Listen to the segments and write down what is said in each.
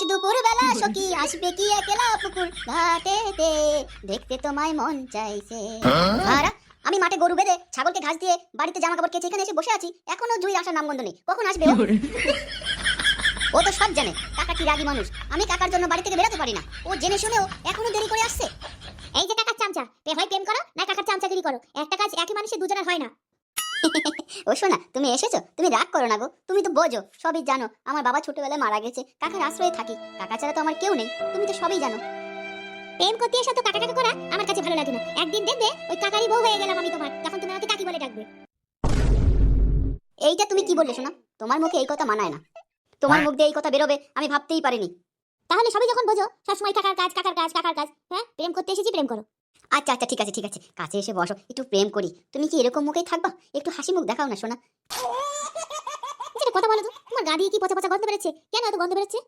আজ দুপুর বেলা সখী আসবে কি একলা পুকুর ঘাটেতে? দেখতে তোমায় মন চাইছে। সারা আমি মাঠে গরু বেঁধে ছাগলকে ঘাস দিয়ে বাড়িতে জামা কাপড় কেচে এখানে এসে বসে আছি। এখনও জুই আসার নামগন্ধ নেই। কখন আসবে ও? ও তো সব জানে কাকা কি রাগী মানুষ। আমি কাকার জন্য বাড়ি থেকে বেরোতে পারি না। ও জেনে শুনেও এখনও দেরি করে আসছে। এই যে কাকার চামচা পে হয় প্রেম করো না কাকার চামচাগিরি করো। একটা কাজ একই মানুষের দুজনের হয় না। ও শোনা তুমি এসেছ? তুমি রাগ করো না গো। তুমি তো বোঝো সবই জানো। আমার বাবা ছোটবেলায় মারা গেছে কাকার আশ্রয়ে থাকি। কাকা ছাড়া তো আমার কেউ নেই তুমি তো সবই জানো। প্রেম করতে এসে তো কাকা কাকা করা আমার কাছে ভালো লাগে না। একদিন দেখবে ওই কাকারই বউ হয়ে গেলাম আমি তোমার তখন তুমি আমাকে কাকি বলে ডাকবে। এইটা তুমি কি বললে শোনা? তোমার মুখে এই কথা মানায় না। তোমার মুখ দিয়ে এই কথা বেরোবে আমি ভাবতেই পারিনি। তাহলে সবই যখন বোঝো সবসময় কাকার কাজ কাকার কাজ কাকার কাজ। হ্যাঁ প্রেম করতে এসেছি প্রেম করো। আচ্ছা আচ্ছা ঠিক আছে ঠিক আছে। কাছে এসে বসো, একটু প্রেম করি। তুমি কি এরকম মুখেই থাকবা? একটু হাসি মুখ দেখাও না শোনা কথা বলো তো, তোমার গা দিয়ে কি পচা পচা গন্ধ বেরোচ্ছে? কেন এত গন্ধ বেরোচ্ছে?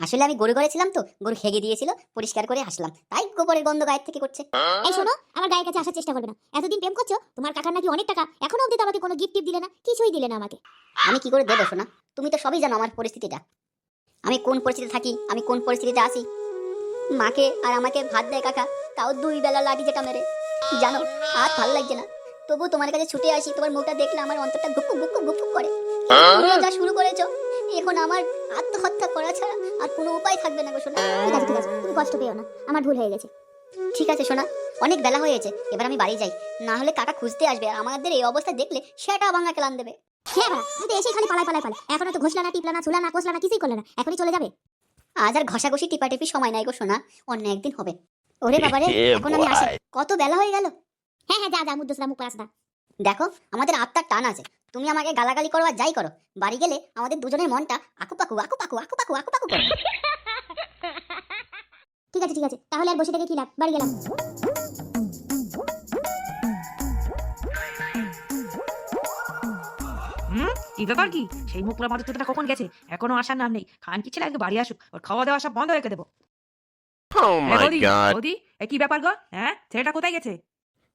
আসলে আমি গরু ছিলাম তো, গরু খেগে দিয়েছিল, পরিষ্কার করে আসলাম তাই গোবরের গন্ধ গায়ের থেকে করছে। এই শোনো, আমার গায়ের কাছে আসার চেষ্টা করবে না। এতদিন প্রেম করছ, তোমার কাকার নাকি অনেক টাকা। এখনও অবধি তো আমাকে কোনো গিফট দিলে না, কিছুই দিলে না আমাকে। আমি কি করে দেবো শোনা তুমি তো সবই জানো আমার পরিস্থিতিটা। আমি কোন পরিস্থিতিতে থাকি, আমি কোন পরিস্থিতিতে আসি? মাকে আর আমাকে ভাত দেয় কাকা। তাও দুই বেলা লাঠি যেটা মেরে। জানো, আর ভালো লাগছে না। তবু তোমার কাছে ছুটে আসি, তোমার মুখটা দেখলে আমার অন্তরটা গুকুক গুকুক গুকুক করে। যা শুরু করেছ, এখন আমার আত্মহত্যা করা ছাড়া আর কোনো উপায় থাকবে না গো শোনা ঠিক আছে ঠিক আছে, তুমি কষ্ট পেও না, আমার ভুল হয়ে গেছে। ঠিক আছে শোনা অনেক বেলা হয়েছে, এবার আমি বাড়ি যাই। না হলে কাকা খুঁজতে আসবে আর আমাদের এই অবস্থা দেখলে সেটা ভাঙা কেলান দেবে। হ্যাঁ আজ আর ঘষাঘষি টিপাটিপি সময় নাই গো শোনা অন্য একদিন হবে। ওরে বাবারে এখন আমি আসি। কত বেলা হয়ে গেল? হ্যাঁ হ্যাঁ যা যা মুদ্দসরা মুখ আসদা দেখো আমাদের আত্মার টান আছে। তুমি আমাকে গালাগালি করো আর যাই করো। বাড়ি গেলে আমাদের দুজনের মনটা আকুপাকু আকুপাকু আকুপাকু আকুপাকু করো। ঠিক আছে ঠিক আছে। তাহলে আর বসে থেকে কি লাভ? বাড়ি গেলাম। হুম? কি ব্যাপার কি? সেই মুখ পোড়া মাদুর কখন গেছে? এখনও আসার নাম নেই। খান কি ছেলে? আগে বাড়ি আসুক। ওর খাওয়া দাওয়া সব বন্ধ রেখে দেবো Oh এ my বৌদি, god. বৌদি এ কি ব্যাপার গো? হ্যাঁ ছেলেটা কোথায় গেছে?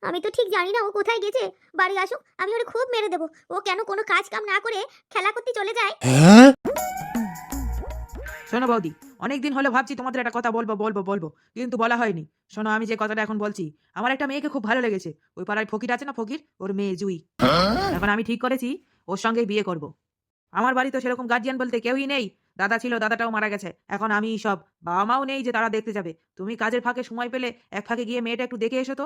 আমি তো ঠিক জানি না ও কোথায় গেছে। বাড়ি আসুক আমি ওরে খুব মেরে দেবো। ও কেন কোনো কাজ কাম না করে খেলা করতে চলে যায়? শোনো বৌদি অনেকদিন হলো ভাবছি তোমাদের একটা কথা বলব বলব বলব কিন্তু বলা হয়নি। শোনো আমি যে কথাটা এখন বলছি আমার একটা মেয়েকে খুব ভালো লেগেছে। ওই পাড়ায় ফকির আছে না ফকির? ওর মেয়ে জুই। এখন আমি ঠিক করেছি ওর সঙ্গে বিয়ে করব। আমার বাড়ি তো সেরকম গার্জিয়ান বলতে কেউই নেই। দাদা ছিল দাদাটাও মারা গেছে। এখন আমি সব। বাবা মাও নেই যে তারা দেখতে যাবে। তুমি কাজের ফাঁকে সময় পেলে এক ফাঁকে গিয়ে মেয়েটা একটু দেখে এসো তো।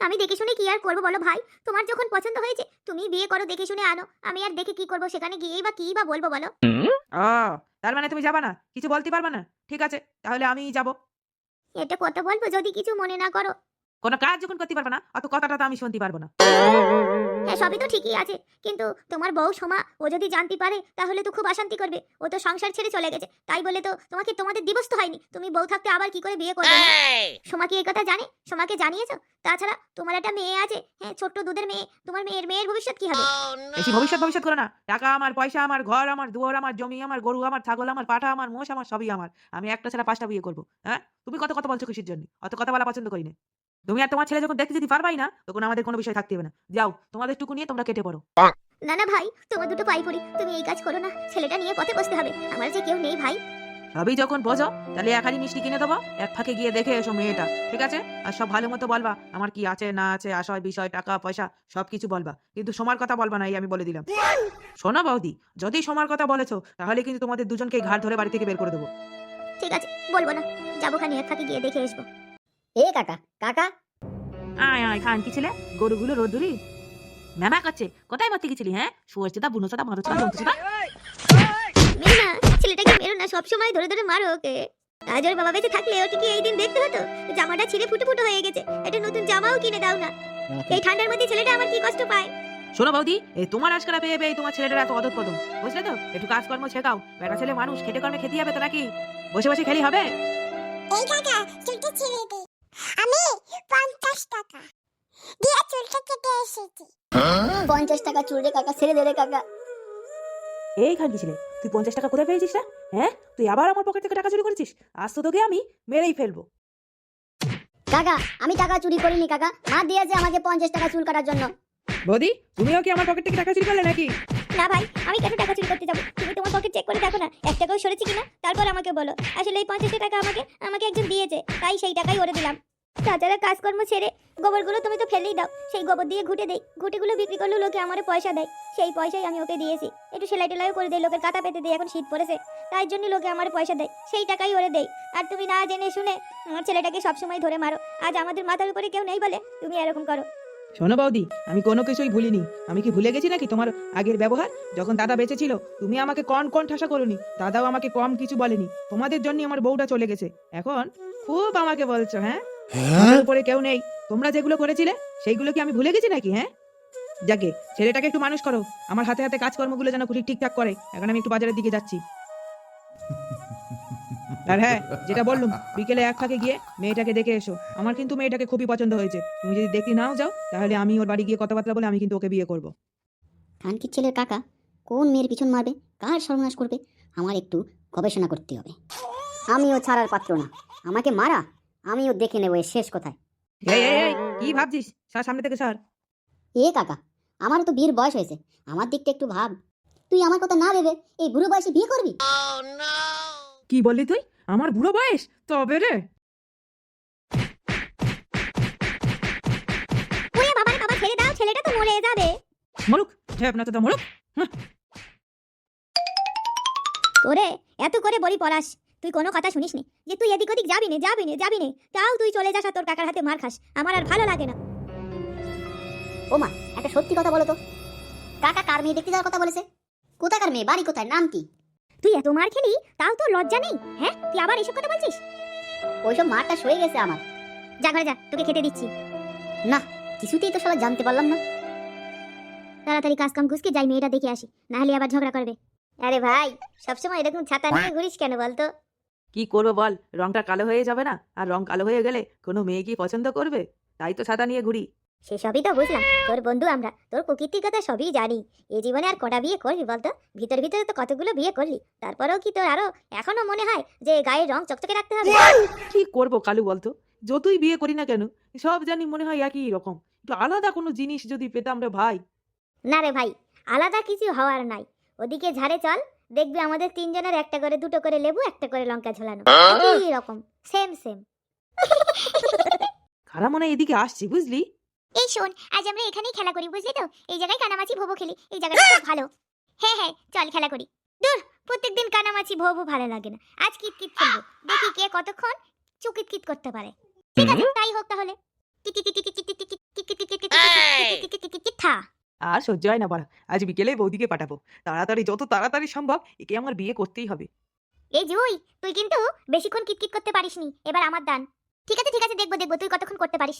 আমি দেখে শুনে কি আর করব বলো ভাই? তোমার যখন পছন্দ হয়েছে তুমি বিয়ে করো দেখে শুনে আনো। আমি আর দেখে কি করব সেখানে গিয়েই বা কি বা বলব বলো? ও তার মানে তুমি যাবা না? কিছু বলতে পারবা না? ঠিক আছে তাহলে আমি যাব। এটা কত বলব? যদি কিছু মনে না করো। কোনো কাজ যখন করতে পারবে না অত কথাটা তো আমি শুনতে পারব না। হ্যাঁ সবই তো ঠিকই আছে কিন্তু তোমার বউ সোমা ও যদি জানতে পারে তাহলে তো খুব অশান্তি করবে। ও তো সংসার ছেড়ে চলে গেছে তাই বলে তো তোমাকে তোমাদের দিবস তো হয়নি। তুমি বউ থাকতে আবার কি করে বিয়ে করবে? সোমা কি এই কথা জানে? সোমাকে জানিয়েছো? তাছাড়া তোমার একটা মেয়ে আছে হ্যাঁ ছোট্ট দুধের মেয়ে তোমার মেয়ের মেয়ের ভবিষ্যৎ কি হবে? বেশি ভবিষ্যৎ ভবিষ্যৎ করো না। টাকা আমার পয়সা আমার ঘর আমার দুয়ার আমার জমি আমার গরু আমার ছাগল আমার পাঠা আমার মোষ আমার সবই আমার। আমি একটা ছাড়া পাঁচটা বিয়ে করব হ্যাঁ? তুমি কত কথা বলছো খুশির জন্য? অত কথা বলা পছন্দ করি না। তুমি আর তোমার ছেলে যখন দেখতে যদি পারবাই না তখন আমাদের কোনো বিষয় থাকতে হবে না। যাও তোমাদের টুকু নিয়ে তোমরা কেটে পড়ো। না না ভাই তোমার দুটো পাই পড়ি। তুমি এই কাজ করো না ছেলেটা নিয়ে পথে বসতে হবে। আমার যে কেউ নেই ভাই। সবই যখন বোঝো তাহলে এক হাড়ি মিষ্টি কিনে দেবো এক ফাঁকে গিয়ে দেখে এসো মেয়েটা ঠিক আছে? আর সব ভালো মতো বলবা আমার কি আছে না আছে আশয় বিষয় টাকা পয়সা সব কিছু বলবা। কিন্তু সময় কথা বলবা না এই আমি বলে দিলাম। শোনো বৌদি যদি সময় কথা বলেছ তাহলে কিন্তু তোমাদের দুজনকে ঘাট ধরে বাড়ি থেকে বের করে দেবো। ঠিক আছে বলব না। যাব খানি এক ফাঁকে গিয়ে দেখে আসব। এ কাকা কাকা। আয় আয় খান কি ছিলে? গরুগুলো রোদুরি ম্যামা কাছে কোথায় মারতে গেছিলি হ্যাঁ? শুয়োর চেতা বুনো চেতা মারো চেতা চেতা মেরো না ছেলেটাকে মেরো না সবসময় ধরে ধরে মারো ওকে। বাবা বেঁচে থাকলে ওকে কি এই দিন দেখতে হতো? জামাটা ছিঁড়ে ফুটো ফুটো হয়ে গেছে। একটা নতুন জামাও কিনে দাও না। এই ঠান্ডার মধ্যে ছেলেটা আমার কি কষ্ট পায়? শোনো বৌদি এই তোমার আজকাল পেয়ে পেয়ে তোমার ছেলেটার এত অদত পদম। বুঝলে তো? একটু কাজকর্ম শেখাও। বেটা ছেলে মানুষ খেটে কর্মে খেতে হবে তো নাকি? বসে বসে খেলি হবে? এই কাকা আমি পঞ্চাশ টাকা। দিয়ে চুলটা কেটে এসেছি। পঞ্চাশ টাকা চুড়ে কাকা ছেড়ে দে রে কাকা। এই খান কি ছিলে তুই পঞ্চাশ টাকা কোথায় পেয়েছিস না হ্যাঁ? তুই আবার আমার পকেট থেকে টাকা চুরি করেছিস? আজ তো তোকে আমি মেরেই ফেলব। কাকা আমি টাকা চুরি করিনি কাকা। মা দিয়েছে আমাকে পঞ্চাশ টাকা চুল কাটার জন্য। বৌদি তুমিও কি আমার পকেট থেকে টাকা চুরি করলে নাকি? না ভাই আমি কেন টাকা চুরি করতে যাব? তুমি তোমার পকেট চেক করে দেখো না এক টাকাও সরেছে কিনা? তারপর আমাকে বলো। আসলে এই পঞ্চাশ টাকা আমাকে আমাকে একজন দিয়েছে তাই সেই টাকাই ওরে দিলাম। তাছাড়া কাজকর্ম ছেড়ে গোবরগুলো তুমি তো ফেলেই দাও। সেই গোবর দিয়ে ঘুটে দেই। ঘুটেগুলো বিক্রি করলে লোকে আমার পয়সা দেয়। সেই পয়সাই আমি ওকে দিয়েছি। একটু সেলাই টেলাইও করে দেয় লোকের কাটা পেতে দেয় এখন শীত পড়েছে। তাই জন্য লোকে আমার পয়সা দেয়। সেই টাকাই ওরে দেয় আর তুমি না জেনে শুনে আমার ছেলেটাকে সবসময় ধরে মারো। আজ আমাদের মাথার উপরে কেউ নেই বলে তুমি এরকম করো। শোনো বৌদি, আমি কোনো কিছুই ভুলিনি। আমি কি ভুলে গেছি নাকি তোমার আগের ব্যবহার? যখন দাদা বেঁচে ছিল, তুমি আমাকে কন কন ঠাসা করোনি। দাদাও আমাকে কম কিছু বলেনি। তোমাদের জন্য আমার বউটা চলে গেছে। এখন খুব আমাকে বলছো হ্যাঁ? মাথার উপরে কেউ নেই। তোমরা যেগুলো করেছিলে সেইগুলো কি আমি ভুলে গেছি নাকি হ্যাঁ? যাকে ছেলেটাকে একটু মানুষ করো। আমার হাতে হাতে কাজকর্মগুলো যেন ঠিক ঠিকঠাক করে। এখন আমি একটু বাজারের দিকে যাচ্ছি। আর হ্যাঁ যেটা বললুম বিকেলে এক ফাঁকে গিয়ে মেয়েটাকে দেখে এসো। আমার কিন্তু মেয়েটাকে খুবই পছন্দ হয়েছে। তুমি যদি দেখতে নাও যাও তাহলে আমি ওর বাড়ি গিয়ে কথাবার্তা বলে আমি কিন্তু ওকে বিয়ে করব। খানকির ছেলের কাকা কোন মেয়ের পিছন মারবে? কার সর্বনাশ করবে? আমার একটু গবেষণা করতে হবে। আমিও ছাড়ার পাত্র না। আমাকে মারা? আমিও দেখে নেব এর শেষ কোথায়। এই এই এই কি ভাবছিস? স্যার সামনে থেকে স্যার এ কাকা আমার তো বিয়ের বয়স হয়েছে। আমার দিকটা একটু ভাব। তুই আমার কথা না ভেবে এই বুড়ো বয়সে বিয়ে করবি? কি বললি তুই? আমার বুড়ো বয়স? তবে রে। ওরে বাবা বাবা ছেড়ে দাও ছেলেটা তো মরে যাবে। মরুক ঠেপ না তো মরুক। তোরে এত করে বলি পড়াস তুই কোনো কথা শুনিস নি? যে তুই এদিক ওদিক যাবি নে যাবি নে যাবি নে। তাও তুই চলে যাস তোর কাকার হাতে মার খাস। আমার আর ভালো লাগে না। ও মা, একটা সত্যি কথা বলো তো। কাকা কার মেয়ে দেখতে যাওয়ার কথা বলেছে? কোথাকার মেয়ে? বাড়ি কোথায়? নাম কি? তুই এত মার খেলি, তাও তোর লজ্জা নেই? হ্যাঁ? তুই আবার এসব কথা বলছিস? ওইসব মারটা সয়ে গেছে আমার। যা ঘরে যা, তোকে খেতে দিচ্ছি। না, কিছুতেই তো শালা জানতে পারলাম না। তাড়াতাড়ি কাজ কাম ঘুষকে যাই, মেয়েটা দেখে আসি। না হলে আবার ঝগড়া করবে। আরে ভাই, সবসময় এরকম ছাতা নিয়ে ঘুরিস কেন বলতো? কি করব বল? রংটা কালো হয়ে যাবে না? আর রং কালো হয়ে গেলে কোনো মেয়ে কি পছন্দ করবে? তাই তো ছাতা নিয়ে ঘুরি। সেসবই তো বুঝলাম। তোর বন্ধু আমরা। তোর প্রকৃতির কথা সবই জানি। এই জীবনে আর কটা বিয়ে করবি বলতো? ভিতর ভিতরে তো কতগুলো বিয়ে করলি। তারপরেও কি তোর আরও এখনও মনে হয় যে গায়ের রং চকচকে রাখতে হবে? কি করব কালু বলতো? যতই বিয়ে করি না কেন সব জানি মনে হয় একই রকম। একটু আলাদা কোনো জিনিস যদি পেতাম রে ভাই। না রে ভাই আলাদা কিছু হওয়ার নাই। ওদিকে ঝাড়ে চল দেখবি আমাদের তিনজনের একটা করে দুটো করে লেবু একটা করে লঙ্কা ঝোলানো। একই রকম সেম সেম খারাপ মনে এদিকে আসছি বুঝলি? এই শোন আজ আমরা এখানেই খেলা করি বুঝলি তো? এই জায়গায় কানামাছি ভোবো খেলি এই জায়গাটা খুব ভালো। হ্যাঁ হ্যাঁ চল খেলা করি। দূর প্রত্যেকদিন কানামাছি ভোবো ভালো লাগে না। আজ কিট কিট খেলব দেখি কে কতক্ষণ চুকিট কিট করতে পারে। ঠিক আছে তাই হোক তাহলে। কিট কিট কিট কিট কিট কিট কিট কিট কিট কিট কিট কিট কিট কিট কিট থা আর সহ্য হয় না বলা আজ বিকেলে বৌদিকে পাঠাবো। তাড়াতাড়ি যত তাড়াতাড়ি সম্ভব একে আমার বিয়ে করতেই হবে। এই জুই তুই কিন্তু বেশিক্ষণ কিটকিট করতে পারিসনি। এবার আমার দান। ঠিক আছে ঠিক আছে দেখব দেখব তুই কতক্ষণ করতে পারিস?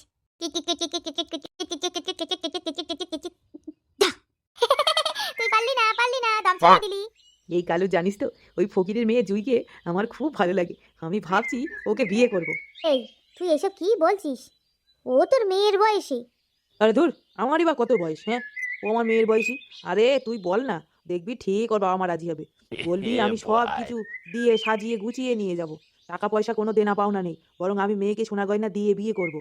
তুই পারলি না পারলি না দম দিলি। এই কালু জানিস তো ওই ফকিরের মেয়ে জুইকে আমার খুব ভালো লাগে। আমি ভাবছি ওকে বিয়ে করব। এই তুই এসব কি বলছিস? ও তোর মেয়ের বয়সী। আরে ধুর আমারই বা কত বয়স হ্যাঁ? ও আমার মেয়ের বয়সী। আরে তুই বল না দেখবি ঠিক ওর বাবা মা রাজি হবে। বলবি আমি সব কিছু দিয়ে সাজিয়ে গুছিয়ে নিয়ে যাব। টাকা পয়সা কোনো দেনা পাওনা নেই বরং আমি মেয়েকে সোনা গয়না দিয়ে বিয়ে করব।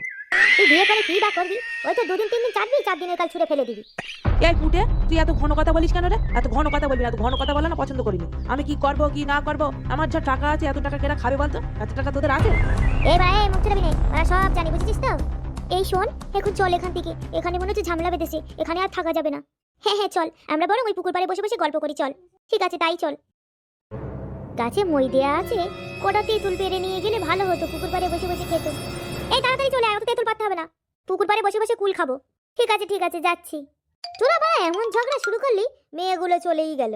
তুই বিয়ে করে কি বা করবি? ওই তো দুদিন তিন দিন চার দিন চার দিনের কাল ছুড়ে ফেলে দিবি। এই পুটে তুই এত ঘন কথা বলিস কেন রে? এত ঘন কথা বলবি না এত ঘন কথা বলে না পছন্দ করিনি। আমি কি করব কি না করব? আমার যা টাকা আছে এত টাকা কেনা খাবে বলতো? এত টাকা তোদের আছে? এই ভাই মুখ আমরা সব জানি বুঝেছিস তো? এই শোন এখন চল এখান থেকে। এখানে মনে হচ্ছে ঝামেলা বেঁধেছে, এখানে আর থাকা যাবে না। হ্যাঁ হ্যাঁ চল, আমরা বরং ওই পুকুর পাড়ে বসে বসে গল্প করি, চল। ঠিক আছে, তাই চল। গাছে মই দেয়া আছে, কোটা তেঁতুল পেরে নিয়ে গেলে ভালো হতো, পুকুর পাড়ে বসে বসে খেত। এই তাড়াতাড়ি চলে আয়, অত তেঁতুল পারতে হবে না। পুকুর পাড়ে বসে বসে কুল খাব। ঠিক আছে ঠিক আছে, যাচ্ছি। তোরা বা, এমন ঝগড়া শুরু করলি, মেয়েগুলো চলেই গেল।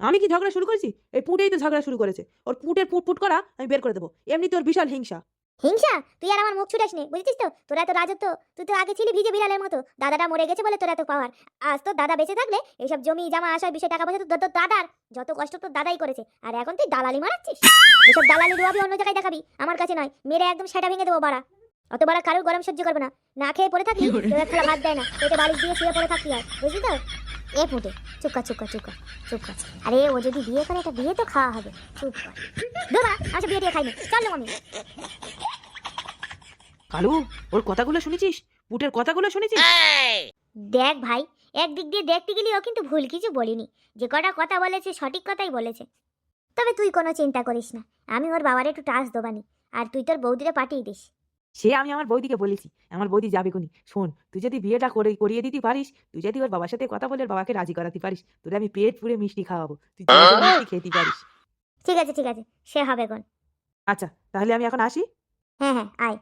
আমি কি ঝগড়া শুরু করেছি? এই পুটেই তো ঝগড়া শুরু করেছে। ওর পুটের পুট পুট করা আমি বের করে দেবো। এমনি তোর বিশাল হিংসা। হিংসা? তুই আর আমার মুখ ছুটাস নে বুঝেছিস তো? তোরা তো রাজত্ব, তুই তো আগে ছিলি ভিজে বিড়ালের মতো। দাদাটা মরে গেছে বলে তোরা তো পাওয়ার। আজ তো দাদা বেঁচে থাকলে এইসব জমি, জামা আসার বিষয় টাকা পয়সা তো তোর দাদার। যত কষ্ট তোর দাদাই করেছে। আর এখন তুই দালালি মারাচ্ছিস? এসব দালালি রুয়াবি অন্য জায়গায় দেখাবি। আমার কাছে নয়, মেরে একদম সেটা ভেঙে দেবো বাড়া অত বড় কারোর গরম সহ্য করবে না। না খেয়ে পড়ে কেউ এক থালা ভাত দেয় না। পেটে বালিশ দিয়ে শুয়ে পড়ে থাকতে হয় বুঝলি তো? এ ফুটে চুপকা চুপকা চুপকা চুপকা। আরে ও যদি বিয়ে করে একটা বিয়ে তো খাওয়া হবে। চুপ। ধোবা আমি বিয়ে দিয়ে খাইনি। চল আমি। কালু ওর কথাগুলো শুনেছিস? পুটের কথাগুলো শুনেছিস? দেখ ভাই একদিক দিয়ে দেখতে গেলে ও কিন্তু ভুল কিছু বলিনি। যে কটা কথা বলেছে সঠিক কথাই বলেছে। তবে তুই কোনো চিন্তা করিস না। আমি ওর বাবার একটু টাচ দেবানি। আর তুই তোর বৌদিরে পাঠিয়ে দিস। সে আমি আমার বৌদিকে বলেছি আমার বৌদি যাবে কোনি? শোন তুই যদি বিয়েটা করে করিয়ে দিতে পারিস তুই যদি ওর বাবার সাথে কথা বলে ওর বাবাকে রাজি করাতে পারিস তোরে আমি পেট পুরে মিষ্টি খাওয়াবো তুই মিষ্টি খেতে পারিস। ঠিক আছে ঠিক আছে সে হবে কোন। আচ্ছা তাহলে আমি এখন আসি? হ্যাঁ হ্যাঁ আয়।